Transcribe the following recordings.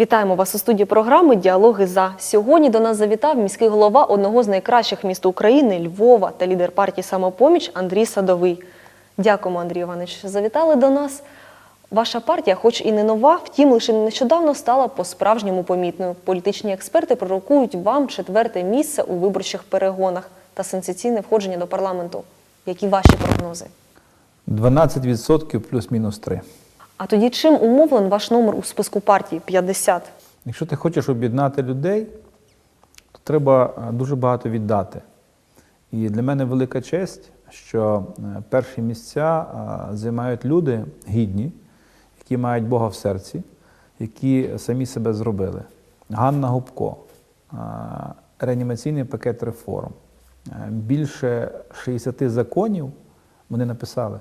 Вітаємо вас у студії програми Діалоги за сьогодні. До нас завітав міський голова одного з найкращих міст України Львова та лідер партії Самопоміч Андрій Садовий. Дякуємо, Андрій Іванович, що завітали до нас. Ваша партія, хоч і не нова, втім, лише нещодавно стала по-справжньому помітною. Політичні експерти пророкують вам четверте місце у виборчих перегонах та сенсаційне входження до парламенту. Які ваші прогнози? 12% плюс-мінус 3. А тоді чим умовлен ваш номер у списку партії 50? Якщо ти хочеш об'єднати людей, то треба е, дуже багато віддати. І для мене велика честь, що е, перші місця е, займають люди гідні, які мають Бога в серці, які самі себе зробили. Ганна Губко, реанімаційний пакет реформ. Більше 60 законів вони написали,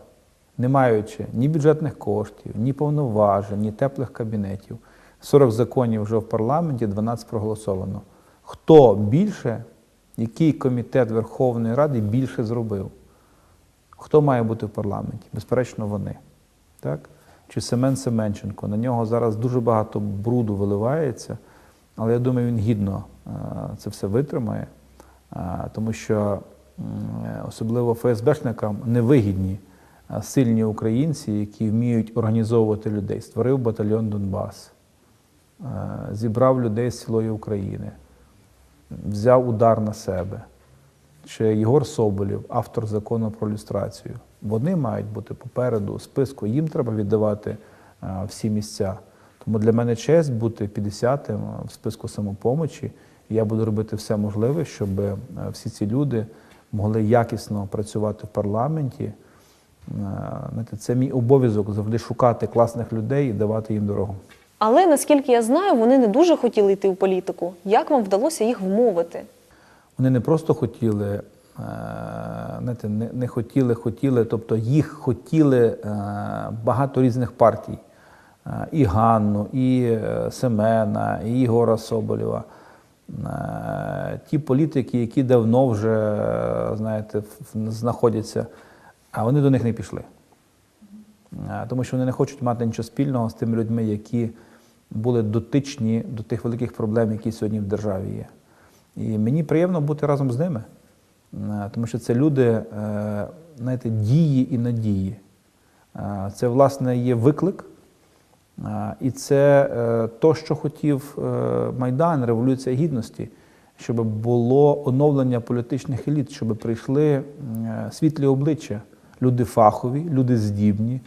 не маючи ні бюджетних коштів, ні повноважень, ні теплих кабінетів. 40 законів вже в парламенті, 12 проголосовано. Хто більше, який комітет Верховної Ради більше зробив? Хто має бути в парламенті? Безперечно, вони. Так? Чи Семен Семенченко. На нього зараз дуже багато бруду виливається, але я думаю, він гідно е, це все витримає, е, тому що е, особливо ФСБшникам невигідні сильні українці, які вміють організовувати людей. Створив батальйон Донбас, е, зібрав людей з цілої України, взяв удар на себе чи Єгор Соболєв, автор закону про люстрацію, вони мають бути попереду у списку. Їм треба віддавати е, всі місця. Тому для мене честь бути 50-м в списку самопомочі. Я буду робити все можливе, щоб е, всі ці люди могли якісно працювати в парламенті. Е, це мій обов'язок завжди шукати класних людей і давати їм дорогу. Але наскільки я знаю, вони не дуже хотіли йти в політику. Як вам вдалося їх вмовити? Вони не просто хотіли, е, знаєте, не, не хотіли, хотіли, тобто їх хотіли е, багато різних партій. І Ганну, і Семена, і Ігора Соболєва. Ті політики, які давно вже, знаєте, знаходяться, а вони до них не пішли. Тому що вони не хочуть мати нічого спільного з тими людьми, які були дотичні до тих великих проблем, які сьогодні в державі є. І мені приємно бути разом з ними, тому що це люди, е, знаєте, дії і надії. Це, власне, є виклик, і це е, то, що хотів е, Майдан, Революція Гідності, щоб було оновлення політичних еліт, щоб прийшли світлі обличчя, люди фахові, люди здібні,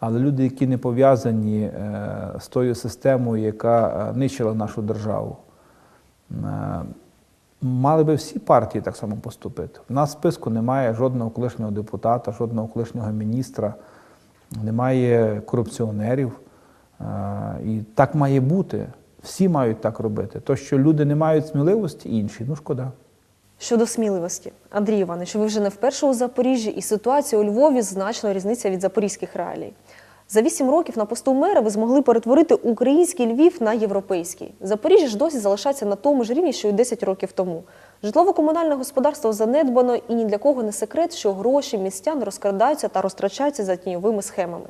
але люди, які не пов'язані е, з тою системою, яка е, нищила нашу державу. Е, Мали би всі партії так само поступити. У нас в списку немає жодного колишнього депутата, жодного колишнього міністра, немає корупціонерів. І так має бути. Всі мають так робити. То, що люди не мають сміливості, інші, ну шкода. Щодо сміливості, Андрій Іванович, ви вже не вперше у Запоріжжі, і ситуація у Львові значно різниця від запорізьких реалій. За вісім років на посту мера ви змогли перетворити український Львів на європейський. Запоріжжя ж досі залишається на тому ж рівні, що й 10 років тому. Житлово-комунальне господарство занедбано, і ні для кого не секрет, що гроші містян розкрадаються та розтрачаються за тіньовими схемами.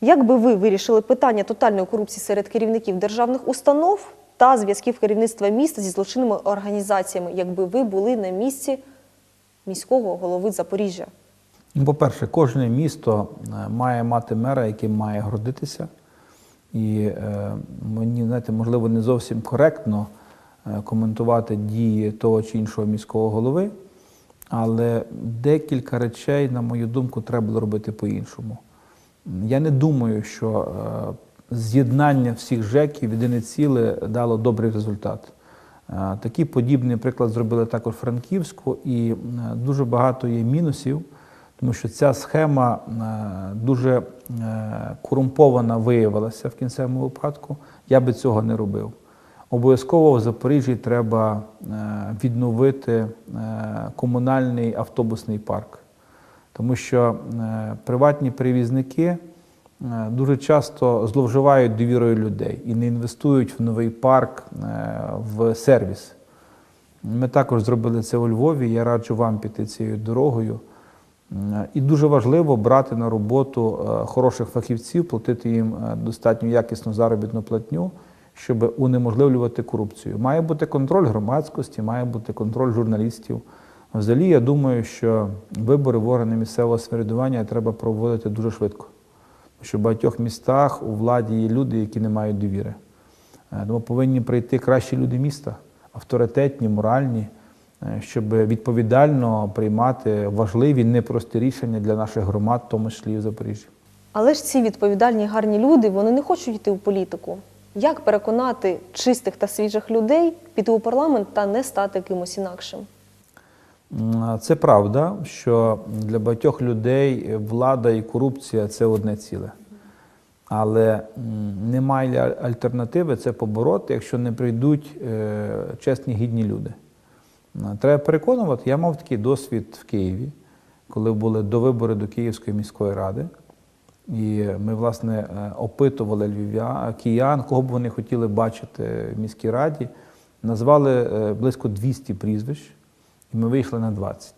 Як би ви вирішили питання тотальної корупції серед керівників державних установ та зв'язків керівництва міста зі злочинними організаціями, якби ви були на місці міського голови Запоріжжя? Ну, По-перше, кожне місто е, має мати мера, яким має гордитися. І е, мені, знаєте, можливо, не зовсім коректно е, коментувати дії того чи іншого міського голови, але декілька речей, на мою думку, треба було робити по-іншому. Я не думаю, що з'єднання всіх ЖЕКів в єдине ціле дало добрий результат. Е, Такий подібний приклад зробили також Франківську, і е, дуже багато є мінусів, тому що ця схема е, дуже корумпована виявилася в кінцевому випадку. Я би цього не робив. Обов'язково в Запоріжжі треба відновити комунальний автобусний парк. Тому що приватні перевізники дуже часто зловживають довірою людей і не інвестують в новий парк, е, в сервіс. Ми також зробили це у Львові. Я раджу вам піти цією дорогою. Е, І дуже важливо брати на роботу е, хороших фахівців, платити їм е, достатньо якісну заробітну платню, щоб унеможливлювати корупцію. Має бути контроль громадськості, має бути контроль журналістів. Взагалі, я думаю, що вибори в органи місцевого самоврядування треба проводити дуже швидко. Що в багатьох містах у владі є люди, які не мають довіри. Е, Тому повинні прийти кращі люди міста, авторитетні, моральні, е, щоб відповідально приймати важливі, непрості рішення для наших громад, в тому числі і в Запоріжжі. Але ж ці відповідальні гарні люди вони не хочуть йти у політику. Як переконати чистих та свіжих людей піти у парламент та не стати кимось інакшим? Це правда, що для багатьох людей влада і корупція це одне ціле. Але немає альтернативи це побороти, якщо не прийдуть е, чесні гідні люди. Треба переконувати. Я мав такий досвід в Києві, коли були до вибори до Київської міської ради. І ми, власне, е, опитували львів'я, киян, кого б вони хотіли бачити в міській раді. Назвали е, близько 200 прізвищ, і ми вийшли на 20.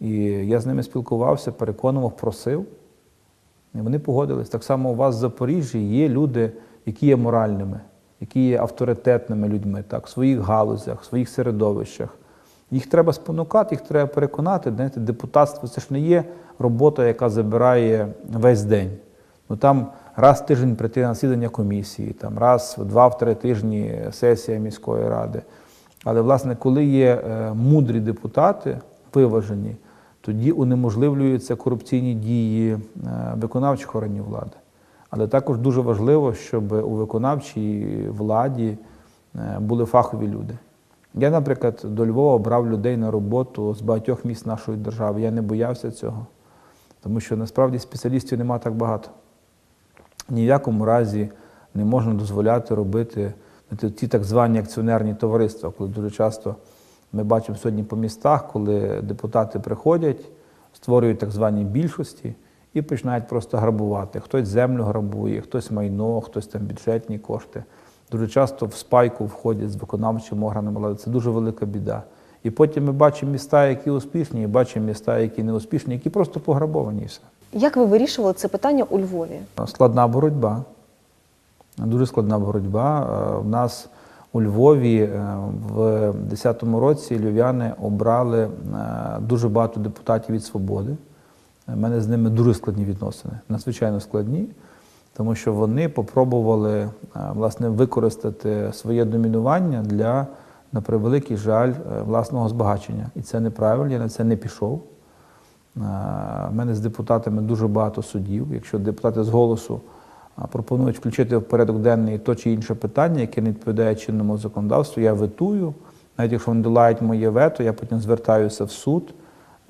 І я з ними спілкувався, переконував, просив. І вони погодились. Так само у вас в Запоріжжі є люди, які є моральними, які є авторитетними людьми, так, в своїх галузях, в своїх середовищах. Їх треба спонукати, їх треба переконати. Знаєте, депутатство це ж не є робота, яка забирає весь день. Ну там раз в тиждень прийти на засідання комісії, там раз в два-три тижні сесія міської ради. Але, власне, коли є е, мудрі депутати, виважені, тоді унеможливлюються корупційні дії е, виконавчих органів влади. Але також дуже важливо, щоб у виконавчій владі е, були фахові люди. Я, наприклад, до Львова брав людей на роботу з багатьох міст нашої держави. Я не боявся цього, тому що насправді спеціалістів нема так багато. Ні в якому разі не можна дозволяти робити ті так звані акціонерні товариства, коли дуже часто ми бачимо сьогодні по містах, коли депутати приходять, створюють так звані більшості і починають просто грабувати. Хтось землю грабує, хтось майно, хтось там бюджетні кошти. Дуже часто в спайку входять з виконавчим органом влади. Це дуже велика біда. І потім ми бачимо міста, які успішні, і бачимо міста, які не успішні, які просто пограбовані і все. Як ви вирішували це питання у Львові? Складна боротьба. Дуже складна боротьба. Е, У нас у Львові е, в 2010 році львів'яни обрали е, дуже багато депутатів від свободи. У мене з ними дуже складні відносини, надзвичайно складні, тому що вони попробували е, власне використати своє домінування для, на превеликий жаль, е, власного збагачення. І це неправильно, я на це не пішов. У мене з депутатами дуже багато судів. Якщо депутати з голосу пропонують включити в порядок денний то чи інше питання, яке не відповідає чинному законодавству, я ветую. Навіть якщо вони долають моє вето, я потім звертаюся в суд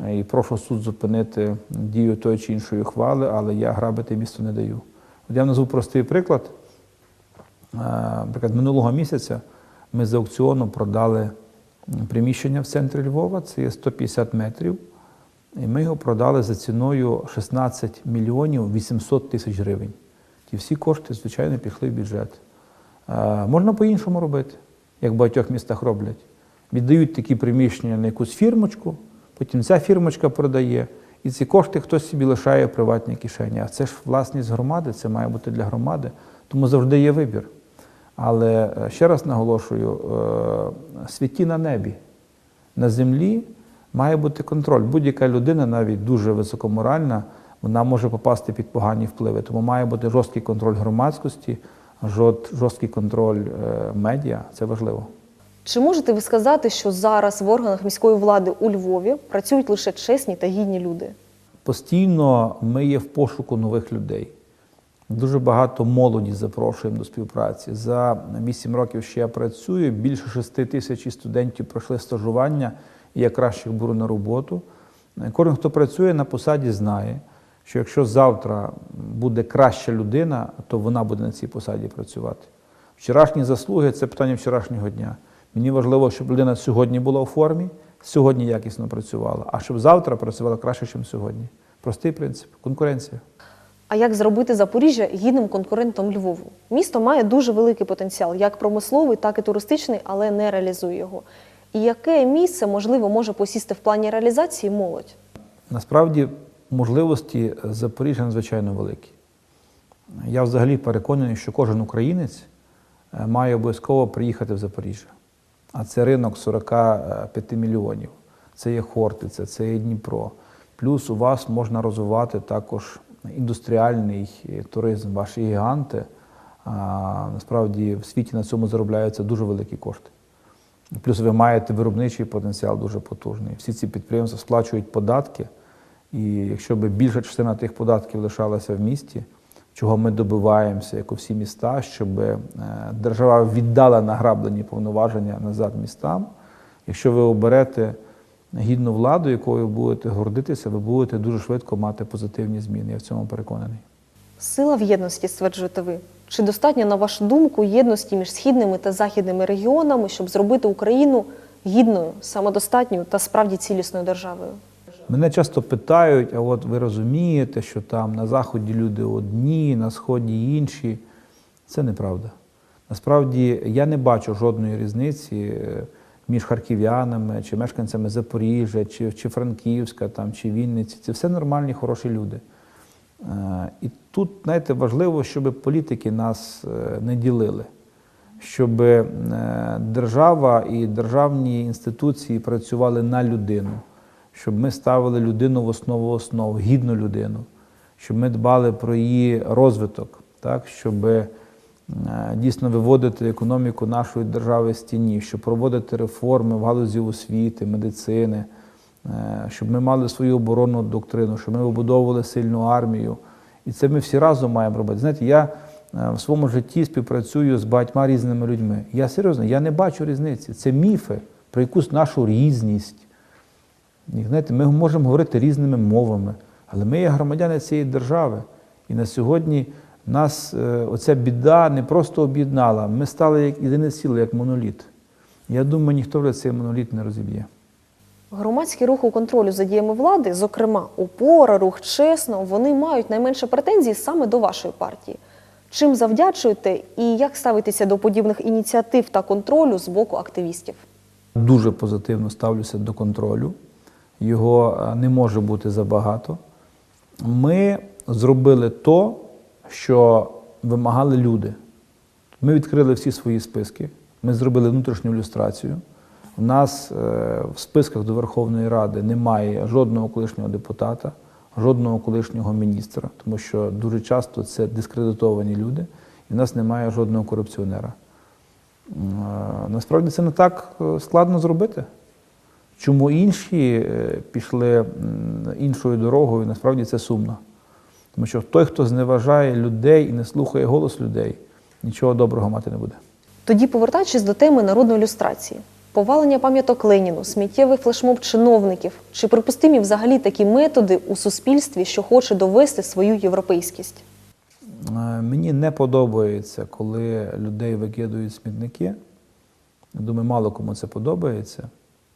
е, і прошу суд зупинити дію тої чи іншої ухвали, але я грабити місто не даю. От я назву простий приклад. Е, Наприклад, минулого місяця ми з аукціону продали приміщення в центрі Львова, це є 150 метрів. І ми його продали за ціною 16 мільйонів 800 тисяч гривень. Ті всі кошти, звичайно, пішли в бюджет. Можна по-іншому робити, як в багатьох містах роблять. Віддають такі приміщення на якусь фірмочку, потім ця фірмочка продає, і ці кошти хтось собі лишає в приватній кишені. А це ж власність громади, це має бути для громади, тому завжди є вибір. Але е, ще раз наголошую: е, святі на небі, на землі має бути контроль. Будь-яка людина, навіть дуже високоморальна, вона може попасти під погані впливи. Тому має бути жорсткий контроль громадськості, жорст- жорсткий контроль е, медіа. Це важливо. Чи можете ви сказати, що зараз в органах міської влади у Львові працюють лише чесні та гідні люди? Постійно ми є в пошуку нових людей. Дуже багато молоді запрошуємо до співпраці. За 8 років, що я працюю, більше 6 тисяч студентів пройшли стажування, і я кращих беру на роботу. Кожен, хто працює на посаді, знає, що якщо завтра буде краща людина, то вона буде на цій посаді працювати. Вчорашні заслуги це питання вчорашнього дня. Мені важливо, щоб людина сьогодні була у формі, сьогодні якісно працювала, а щоб завтра працювала краще, ніж сьогодні. Простий принцип конкуренція. А як зробити Запоріжжя гідним конкурентом Львову? Місто має дуже великий потенціал, як промисловий, так і туристичний, але не реалізує його. І яке місце можливо може посісти в плані реалізації молодь? Насправді можливості Запоріжжя надзвичайно великі. Я взагалі переконаний, що кожен українець е, має обов'язково приїхати в Запоріжжя. А це ринок 45 мільйонів. Це є Хортиця, це є Дніпро. Плюс у вас можна розвивати також індустріальний е, туризм, ваші гіганти. Насправді в світі на цьому заробляються дуже великі кошти. Плюс ви маєте виробничий потенціал дуже потужний. Всі ці підприємства сплачують податки, і якщо б більша частина тих податків лишалася в місті, чого ми добиваємося, як у всі міста, щоб е, держава віддала награблені повноваження назад містам. Якщо ви оберете гідну владу, якою будете гордитися, ви будете дуже швидко мати позитивні зміни. Я в цьому переконаний. Сила в єдності, стверджуєте ви. Чи достатньо, на вашу думку, єдності між східними та західними регіонами, щоб зробити Україну гідною, самодостатньою та справді цілісною державою? Мене часто питають, а от ви розумієте, що там на заході люди одні, на сході інші. Це неправда. Насправді я не бачу жодної різниці е, між харків'янами чи мешканцями Запоріжжя, чи, чи Франківська, там, чи Вінниці. Це все нормальні, хороші люди. Е, І тут, знаєте, важливо, щоб політики нас е, не ділили, щоб держава і державні інституції працювали на людину, щоб ми ставили людину в основу основ, гідну людину, щоб ми дбали про її розвиток, так, щоб е, дійсно виводити економіку нашої держави з тіні, щоб проводити реформи в галузі освіти, медицини, е, щоб ми мали свою оборонну доктрину, щоб ми вибудовували сильну армію. І це ми всі разом маємо робити. Знаєте, я е, в своєму житті співпрацюю з багатьма різними людьми. Я серйозно, я не бачу різниці. Це міфи про якусь нашу різність. І, знаєте, ми можемо говорити різними мовами, але ми є громадяни цієї держави. І на сьогодні нас е, оця біда не просто об'єднала, ми стали як єдине ціле, як моноліт. Я думаю, ніхто вже цей моноліт не розіб'є. Громадські рухи контролю за діями влади, зокрема опора, рух чесно, вони мають найменше претензій саме до вашої партії. Чим завдячуєте і як ставитеся до подібних ініціатив та контролю з боку активістів? Дуже позитивно ставлюся до контролю. Його е, не може бути забагато. Ми зробили то, що вимагали люди. Ми відкрили всі свої списки, ми зробили внутрішню ілюстрацію. У нас е, в списках до Верховної Ради немає жодного колишнього депутата, жодного колишнього міністра, тому що дуже часто це дискредитовані люди, і в нас немає жодного корупціонера. Е, Насправді це не так складно зробити. Чому інші е, пішли іншою дорогою, насправді це сумно. Тому що той, хто зневажає людей і не слухає голос людей, нічого доброго мати не буде. Тоді, повертаючись до теми народної ілюстрації, повалення пам'яток Леніну, сміттєвий флешмоб чиновників, чи припустимі взагалі такі методи у суспільстві, що хоче довести свою європейськість? Е, Мені не подобається, коли людей викидують смітники. Я думаю, мало кому це подобається.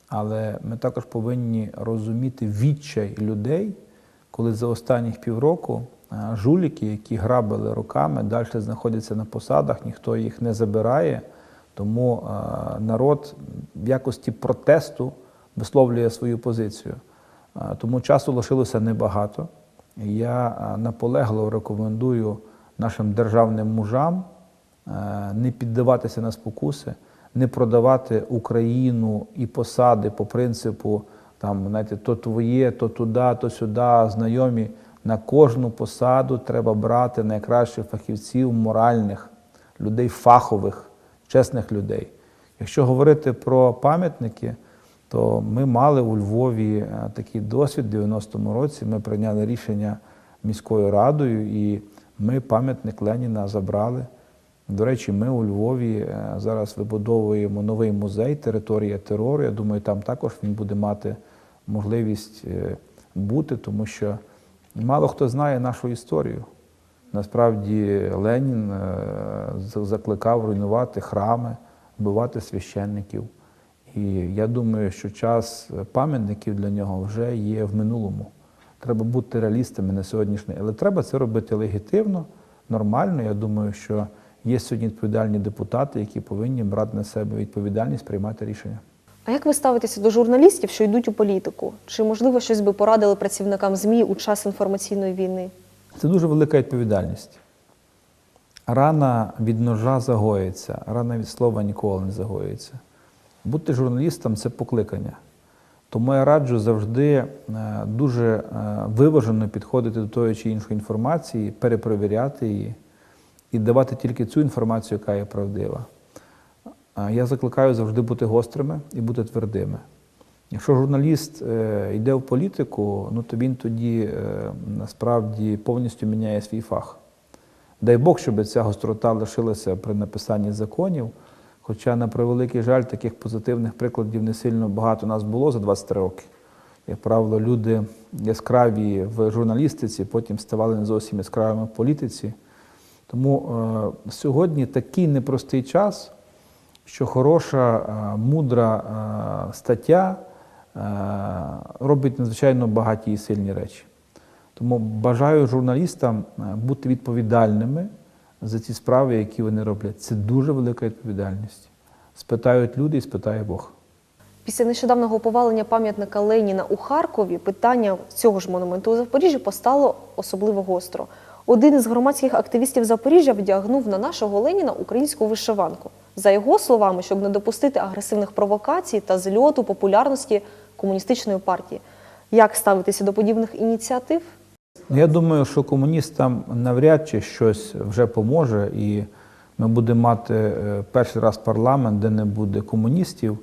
Але ми також повинні розуміти відчай людей, коли за останніх півроку е, жуліки, які грабили руками, далі знаходяться на посадах, ніхто їх не забирає. Тому е, народ в якості протесту висловлює свою позицію. Е, Тому часу лишилося небагато. Я наполегливо рекомендую нашим державним мужам не піддаватися на спокуси, не продавати Україну і посади по принципу там, знаєте, то твоє, то туди, то сюди, знайомі. На кожну посаду треба брати найкращих фахівців, моральних, людей фахових, чесних людей. Якщо говорити про пам'ятники, то ми мали у Львові е, такий досвід у 90-му році. Ми прийняли рішення міською радою, і ми пам'ятник Леніна забрали. До речі, ми у Львові е, зараз вибудовуємо новий музей Територія терору. Я думаю, там також він буде мати можливість е, бути, тому що мало хто знає нашу історію. Насправді Ленін е, закликав руйнувати храми, вбивати священників. І я думаю, що час пам'ятників для нього вже є в минулому. Треба бути реалістами на сьогоднішній. Але треба це робити легітимно, нормально. Я думаю, що є сьогодні відповідальні депутати, які повинні брати на себе відповідальність приймати рішення. А як ви ставитеся до журналістів, що йдуть у політику? Чи можливо щось би порадили працівникам ЗМІ у час інформаційної війни? Це дуже велика відповідальність. рана від ножа загоїться, рана від слова ніколи не загоїться. Бути журналістом це покликання. Тому я раджу завжди е, дуже е, виважено підходити до тої чи іншої інформації, перепровіряти її і давати тільки цю інформацію, яка є правдива. Я закликаю завжди бути гострими і бути твердими. Якщо журналіст е, йде в політику, ну то він тоді е, насправді повністю міняє свій фах. Дай Бог, щоб ця гострота лишилася при написанні законів. Хоча, на превеликий жаль, таких позитивних прикладів не сильно багато у нас було за 23 роки. Як правило, люди яскраві в журналістиці, потім ставали не зовсім яскравими в політиці. Тому е, сьогодні такий непростий час, що хороша, е, мудра е, стаття е, робить надзвичайно багаті і сильні речі. Тому бажаю журналістам е, бути відповідальними за ці справи, які вони роблять. Це дуже велика відповідальність. Спитають люди і спитає Бог. Після нещодавнього повалення пам'ятника Леніна у Харкові питання цього ж монументу у Запоріжжі постало особливо гостро. Один із громадських активістів Запоріжжя вдягнув на нашого Леніна українську вишиванку. За його словами, щоб не допустити агресивних провокацій та зльоту популярності комуністичної партії. Як ставитися до подібних ініціатив? Я думаю, що комуністам навряд чи щось вже поможе, і ми будемо мати е, перший раз парламент, де не буде комуністів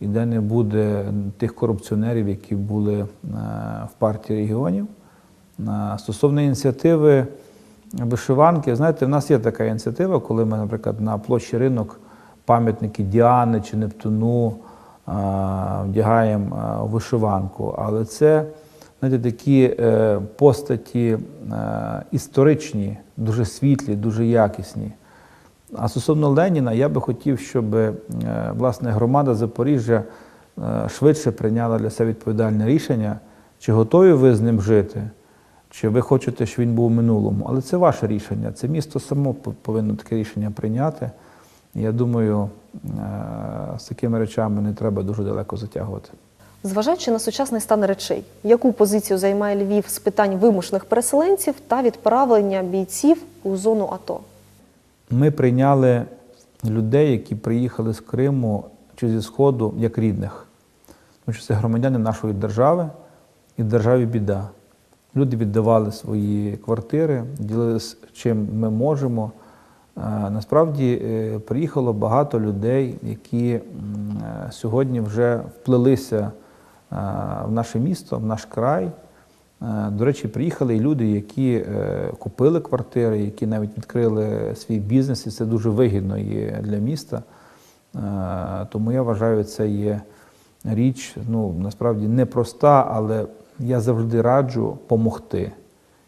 і де не буде тих корупціонерів, які були е, в партії регіонів. Е, Стосовно ініціативи вишиванки, знаєте, в нас є така ініціатива, коли ми, наприклад, на площі ринок пам'ятники Діани чи Нептуну вдягаємо вишиванку. Але це знаєте, такі е, постаті е, історичні, дуже світлі, дуже якісні. А стосовно Леніна, я би хотів, щоб е, власне громада Запоріжжя швидше прийняла для себе відповідальне рішення, чи готові ви з ним жити, чи ви хочете, щоб він був у минулому. Але це ваше рішення. Це місто само повинно таке рішення прийняти. Я думаю, е, з такими речами не треба дуже далеко затягувати. Зважаючи на сучасний стан речей, яку позицію займає Львів з питань вимушених переселенців та відправлення бійців у зону АТО? Ми прийняли людей, які приїхали з Криму чи зі Сходу як рідних. Тому що це громадяни нашої держави і державі біда. Люди віддавали свої квартири, ділилися чим ми можемо. Е, Насправді е, приїхало багато людей, які е, сьогодні вже вплилися в наше місто, в наш край. До речі, приїхали і люди, які купили квартири, які навіть відкрили свій бізнес, і це дуже вигідно є для міста. Тому я вважаю, це є річ ну, насправді непроста, але я завжди раджу помогти.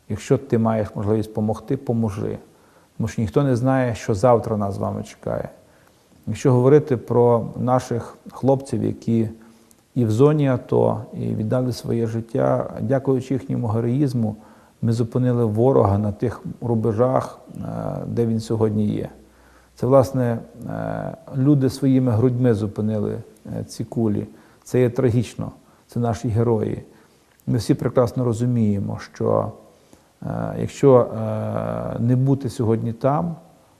Якщо ти маєш можливість допомогти, поможи. Тому що ніхто не знає, що завтра нас з вами чекає. Якщо говорити про наших хлопців, які і в зоні АТО, і віддали своє життя, дякуючи їхньому героїзму, ми зупинили ворога на тих рубежах, е, де він сьогодні є. Це, власне, е, люди своїми грудьми зупинили е, ці кулі. Це є трагічно, це наші герої. Ми всі прекрасно розуміємо, що е, якщо е, не бути сьогодні там,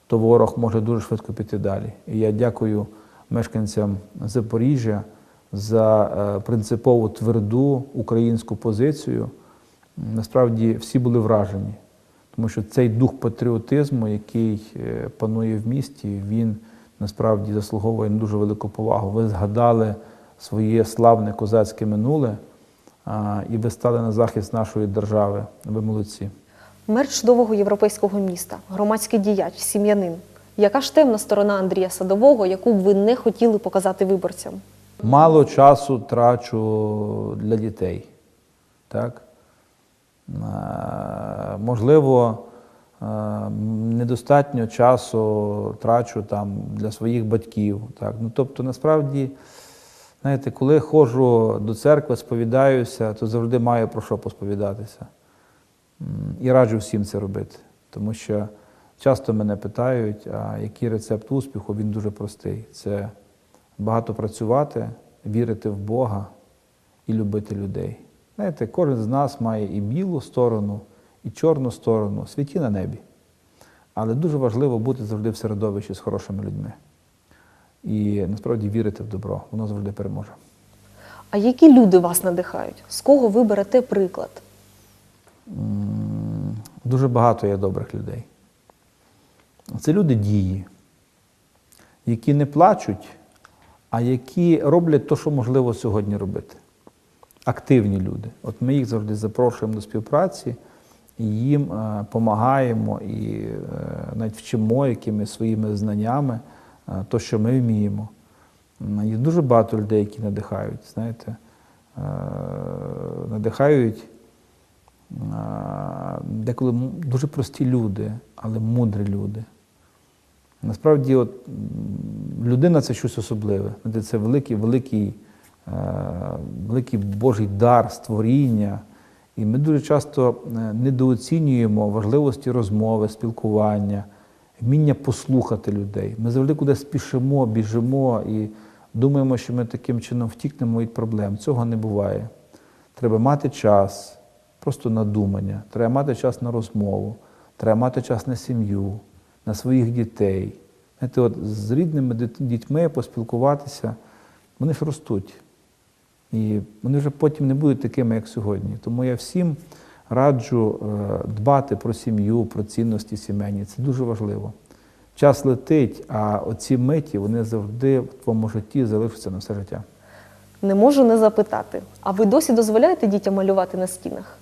то ворог може дуже швидко піти далі. І я дякую мешканцям Запоріжжя за е, принципову тверду українську позицію. Насправді всі були вражені, тому що цей дух патріотизму, який панує в місті, він насправді заслуговує дуже велику повагу. Ви згадали своє славне козацьке минуле і ви стали на захист нашої держави. Ви молодці. Мер чудового європейського міста, громадський діяч, сім'янин. Яка ж темна сторона Андрія Садового, яку б ви не хотіли показати виборцям? Мало часу трачу для дітей. Так? Можливо, недостатньо часу трачу там для своїх батьків. Так? Ну, тобто, насправді, знаєте, коли ходжу до церкви, сповідаюся, то завжди маю про що посповідатися. І раджу всім це робити. Тому що часто мене питають, а який рецепт успіху, він дуже простий. Це багато працювати, вірити в Бога і любити людей. Знаєте, кожен з нас має і білу сторону, і чорну сторону, світі на небі. Але дуже важливо бути завжди в середовищі з хорошими людьми. І насправді вірити в добро, воно завжди переможе. А які люди вас надихають? З кого ви берете приклад? Дуже багато є добрих людей. Це люди дії, які не плачуть, а які роблять те, що можливо сьогодні робити. Активні люди. От ми їх завжди запрошуємо до співпраці і їм допомагаємо і е, навіть вчимо якимись своїми знаннями е, то, що ми вміємо. Є дуже багато людей, які надихають, знаєте, е, надихають деколи дуже прості люди, але мудрі люди. Насправді, от, людина це щось особливе. Це великий, великий, е, великий Божий дар, створіння. І ми дуже часто е, недооцінюємо важливості розмови, спілкування, вміння послухати людей. Ми завжди кудись спішимо, біжимо і думаємо, що ми таким чином втікнемо від проблем. Цього не буває. Треба мати час просто на думання, треба мати час на розмову, треба мати час на сім'ю, на своїх дітей. Знаєте, от з рідними дітьми поспілкуватися, вони ж ростуть. І вони вже потім не будуть такими, як сьогодні. Тому я всім раджу е, дбати про сім'ю, про цінності сімейні. Це дуже важливо. Час летить, а оці миті вони завжди в твоєму житті залишаться на все життя. Не можу не запитати. А ви досі дозволяєте дітям малювати на стінах?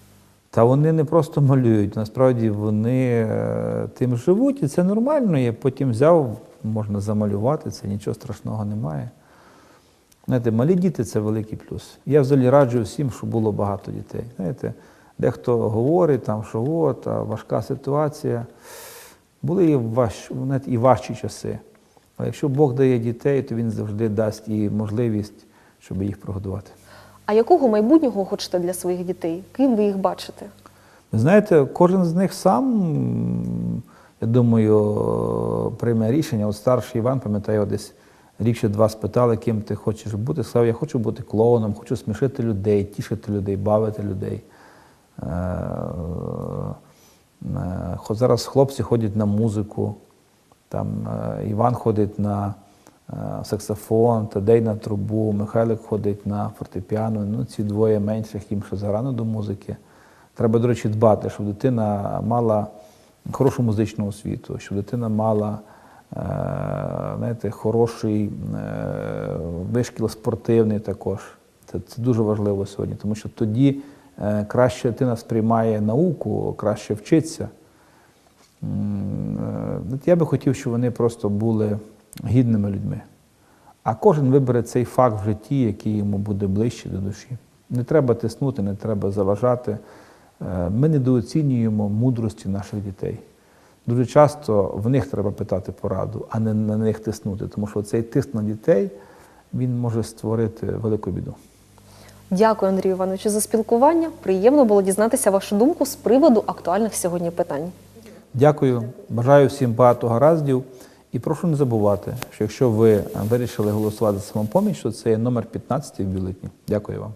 Та вони не просто малюють, насправді вони е, тим живуть, і це нормально. Я потім взяв, можна замалювати, це нічого страшного немає. Знаєте, малі діти це великий плюс. Я взагалі раджу всім, щоб було багато дітей. Знаєте, дехто говорить, там, що от, важка ситуація. Були і, важ, навіть і важчі часи. Але якщо Бог дає дітей, то Він завжди дасть і можливість, щоб їх прогодувати. А якого майбутнього хочете для своїх дітей? Ким ви їх бачите? Ви знаєте, кожен з них сам, я думаю, прийме рішення. От старший Іван, пам'ятаю, десь рік чи два спитали, ким ти хочеш бути. Сказав, я хочу бути клоуном, хочу смішити людей, тішити людей, бавити людей. Е, е, Зараз хлопці ходять на музику, там е, Іван ходить на е, саксофон, Тадей на трубу, Михайлик ходить на фортепіано. Ну, ці двоє менших їм ще зарано до музики. Треба, до речі, дбати, щоб дитина мала хорошу музичну освіту, щоб дитина мала е, знаєте, хороший е, вишкіл спортивний також. Це, це дуже важливо сьогодні, тому що тоді е, краще дитина сприймає науку, краще вчиться. Е, Я би хотів, щоб вони просто були гідними людьми. А кожен вибере цей факт в житті, який йому буде ближче до душі. Не треба тиснути, не треба заважати. Е, Ми недооцінюємо мудрості наших дітей. Дуже часто в них треба питати пораду, а не на них тиснути, тому що цей тиск на дітей він може створити велику біду. Дякую, Андрію Івановичу, за спілкування. Приємно було дізнатися вашу думку з приводу актуальних сьогодні питань. Дякую, бажаю всім багато гараздів. І прошу не забувати, що якщо ви е, вирішили голосувати за самопоміч, то це є номер 15 в бюлетні. Дякую вам.